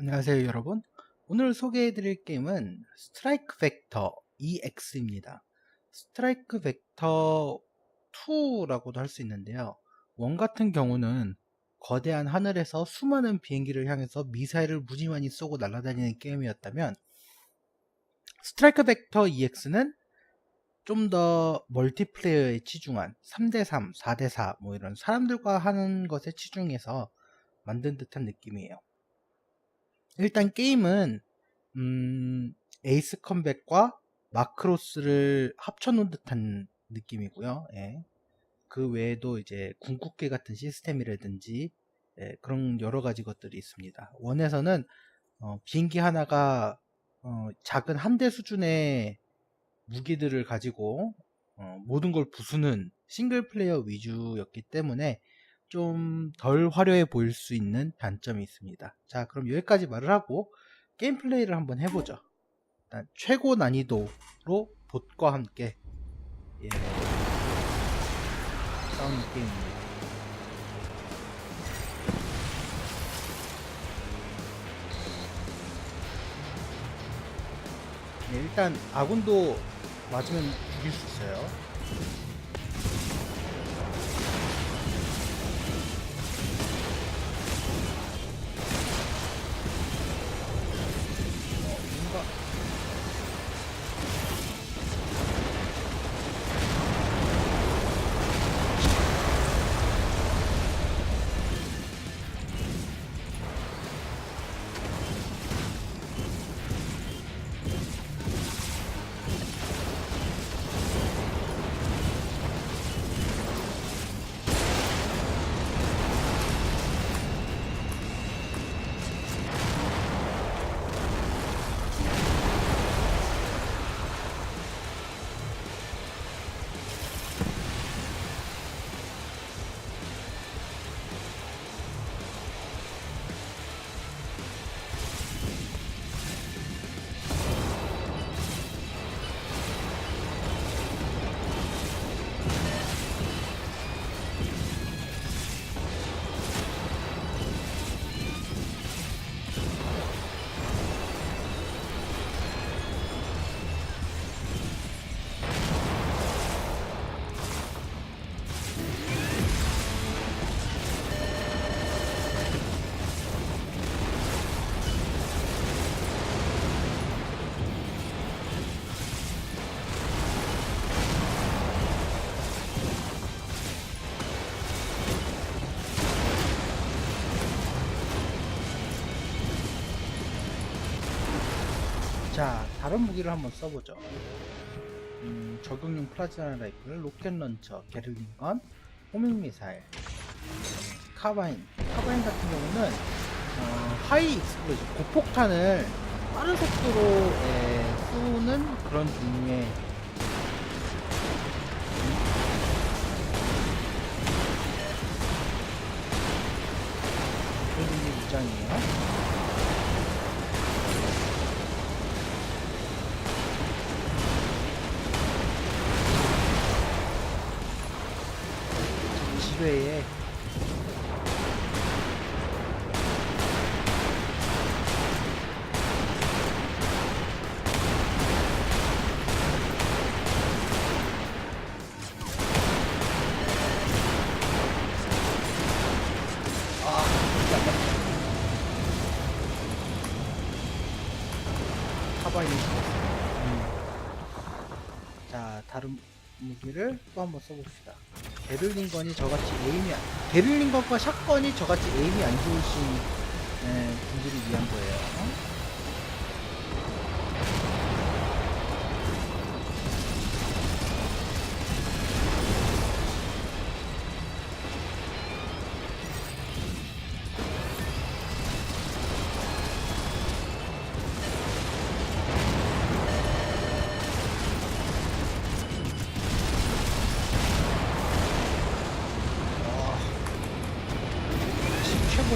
안녕하세요 여러분. 오늘 소개해드릴 게임은 스트라이크 벡터 EX입니다. 스트라이크 벡터 2라고도 할 수 있는데요. 원 같은 경우는 거대한 하늘에서 수많은 비행기를 향해서 미사일을 무지 많이 쏘고 날아다니는 게임이었다면 스트라이크 벡터 EX는 좀 더 멀티플레이어에 치중한 3대3, 4대4 뭐 이런 사람들과 하는 것에 치중해서 만든 듯한 느낌이에요 일단 게임은 음, 에이스 컴백과 마크로스를 합쳐놓은 듯한 느낌이고요. 예. 그 외에도 이제 궁극기 같은 시스템이라든지 예, 그런 여러 가지 것들이 있습니다. 원에서는 어, 비행기 하나가 어, 작은 함대 수준의 무기들을 가지고 어, 모든 걸 부수는 싱글 플레이어 위주였기 때문에 좀 덜 화려해 보일 수 있는 단점이 있습니다. 자, 그럼 여기까지 말을 하고 게임 플레이를 한번 해보죠. 일단 최고 난이도로 봇과 함께 예, 싸우는 게임입니다. 네, 일단 아군도 맞으면 죽일 수 있어요. 자, 다른 무기를 한번 써보죠. 음, 적용용 플라즈마 라이플, 로켓 런처, 게를링건, 호밍 미사일, 카바인. 카바인 같은 경우는 어, 하이 익스플로전, 고폭탄을 빠른 속도로 에, 쏘는 그런 종류의 지뢰에 아, 카바인이 음. 자, 다른 무기를 또 한번 써봅시다. 베를린건이 저같이 에임이 안, 베를린건과 샷건이 저같이 에임이 안 좋으신 에, 분들을 위한 거예요.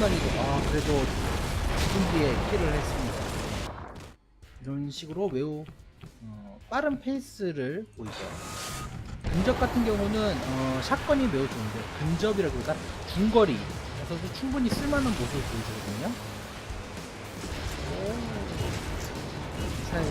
그건 아니고 아 그래도 죽은 뒤에 킬을 했습니다. 이런 식으로 매우 어, 빠른 페이스를 보이죠. 근접 같은 경우는 어, 샷건이 매우 좋은데 근접이라 그러니까 중거리. 에서도 충분히 쓸만한 모습을 보여주거든요. 오, 미사일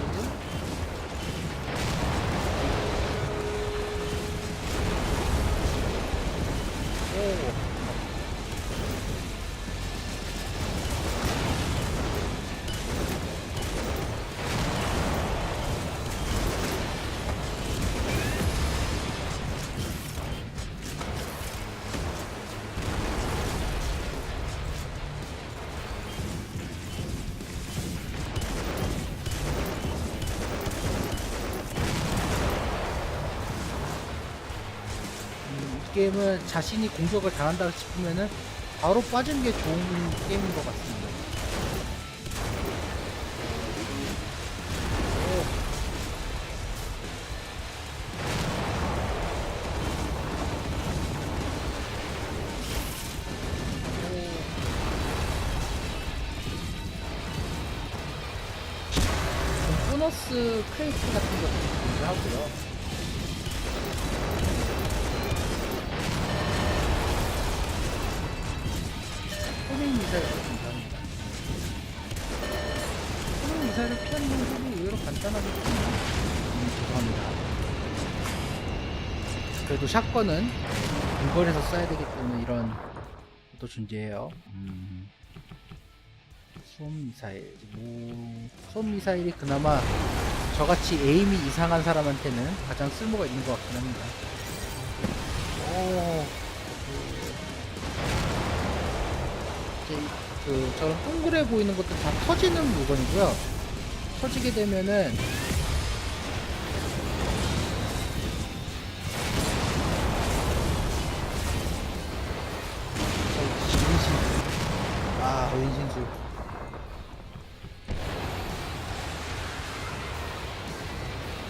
게임은 자신이 공격을 당한다 싶으면은 바로 빠지는 게 좋은 게임인 것 같습니다. 보너스 크레이트 같은 것도 준비하고요. 미사일을 피하는 방법이 의외로 간단하게 음, 죄송합니다. 그래도 샷건은 근거리에서 써야 되기 때문에 이런 것도 존재해요. 음. 수험 미사일, 뭐 수험 미사일이 그나마 저같이 에임이 이상한 사람한테는 가장 쓸모가 있는 것 같긴 합니다. 오, 그, 그 저런 동그래 보이는 것도 다 터지는 물건이고요. 터지게 되면은 아 은신술.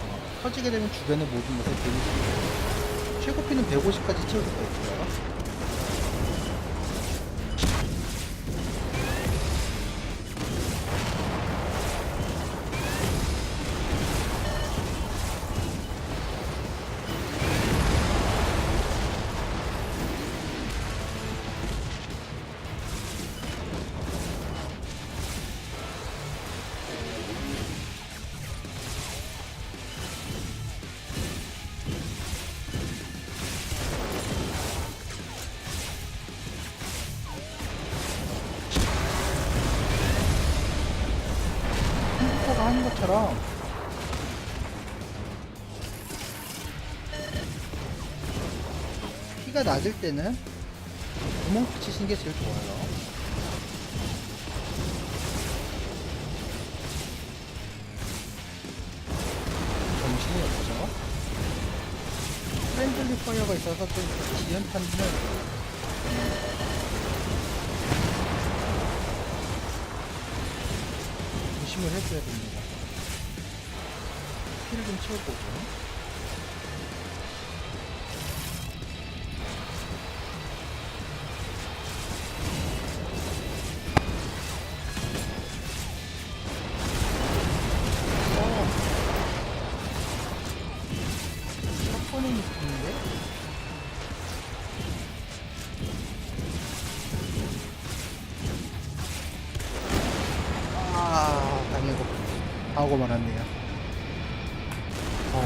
어, 터지게 되면 주변의 모든 것을 데미지 최고 피는 150까지 채울 수가 있고요. 하는 것처럼 피가 낮을 때는 구멍 붙이시는 게 제일 좋아요. 정신이 없죠. 프렌들리 파이어가 있어서 좀 지연탄은 조심을 해줘야 됩니다. 피를 좀 당하고, 당하고 말았네요. 어...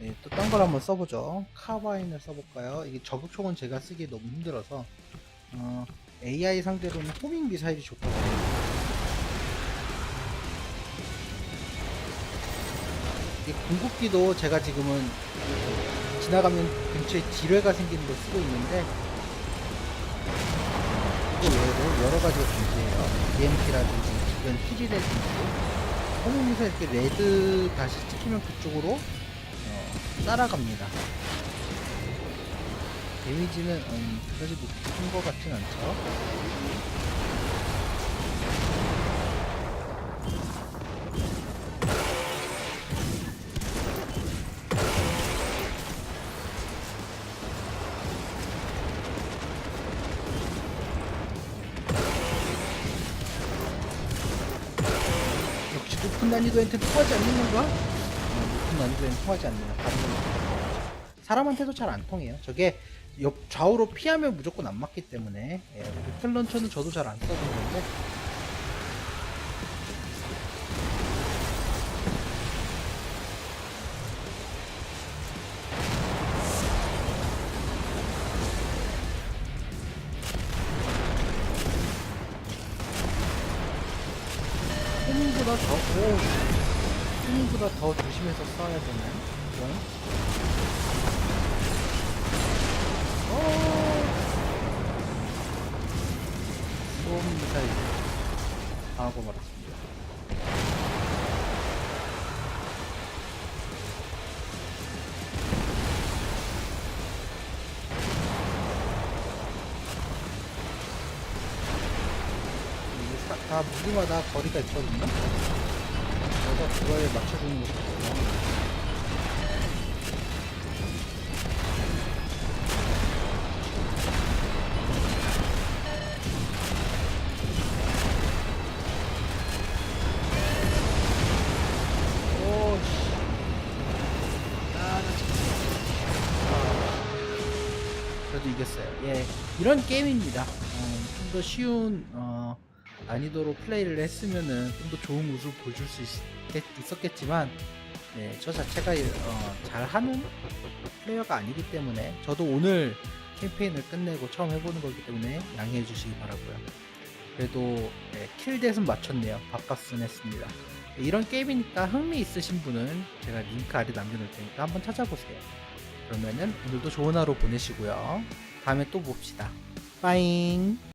네, 또 딴 걸 한번 써보죠. 카바인을 써볼까요? 이게 저격총은 제가 쓰기 너무 힘들어서, 어, AI 상대로는 호밍 미사일이 좋거든요. 이 궁극기도 제가 지금은 지나가면 근처에 지뢰가 생기는 걸 쓰고 있는데, 이거 외에도 여러 가지가 존재해요. EMP라든지 주변 피지라든지 호밍에서 이렇게 레드 다시 찍히면 그쪽으로 어, 따라갑니다. 데미지는 음, 그다지 높은 것 같진 않죠. 난이도한테 통하지 않는 건가? 어, 높은 난이도엔 통하지 않네요. 다른 통하죠. 사람한테도 잘 안 통해요. 저게 옆 좌우로 피하면 무조건 안 맞기 때문에 예, 로켓 런처는 저도 잘 안 써본 건데 호밍보다 더, 오, 호밍보다 더 조심해서 써야 되는 그런. 어, 소음 미사일 당하고 말았습 다, 다 무기마다 거리가 있거든요. 그래서 그거에 맞춰주는. 오, 씨. 아, 이겼어요. 예, 이런 게임입니다. 어, 좀더 쉬운 어, 난이도로 플레이를 했으면은 좀 더 좋은 모습을 보여줄 수 있, 있었겠지만, 네, 저 자체가 어, 잘하는 플레이어가 아니기 때문에 저도 오늘 캠페인을 끝내고 처음 해보는 거기 때문에 양해해 주시기 바라고요. 그래도 네, 킬댓은 맞췄네요. 바깥은 했습니다. 이런 게임이니까 흥미 있으신 분은 제가 링크 아래 남겨놓을 테니까 한번 찾아보세요. 그러면은 오늘도 좋은 하루 보내시고요. 다음에 또 봅시다. 빠잉.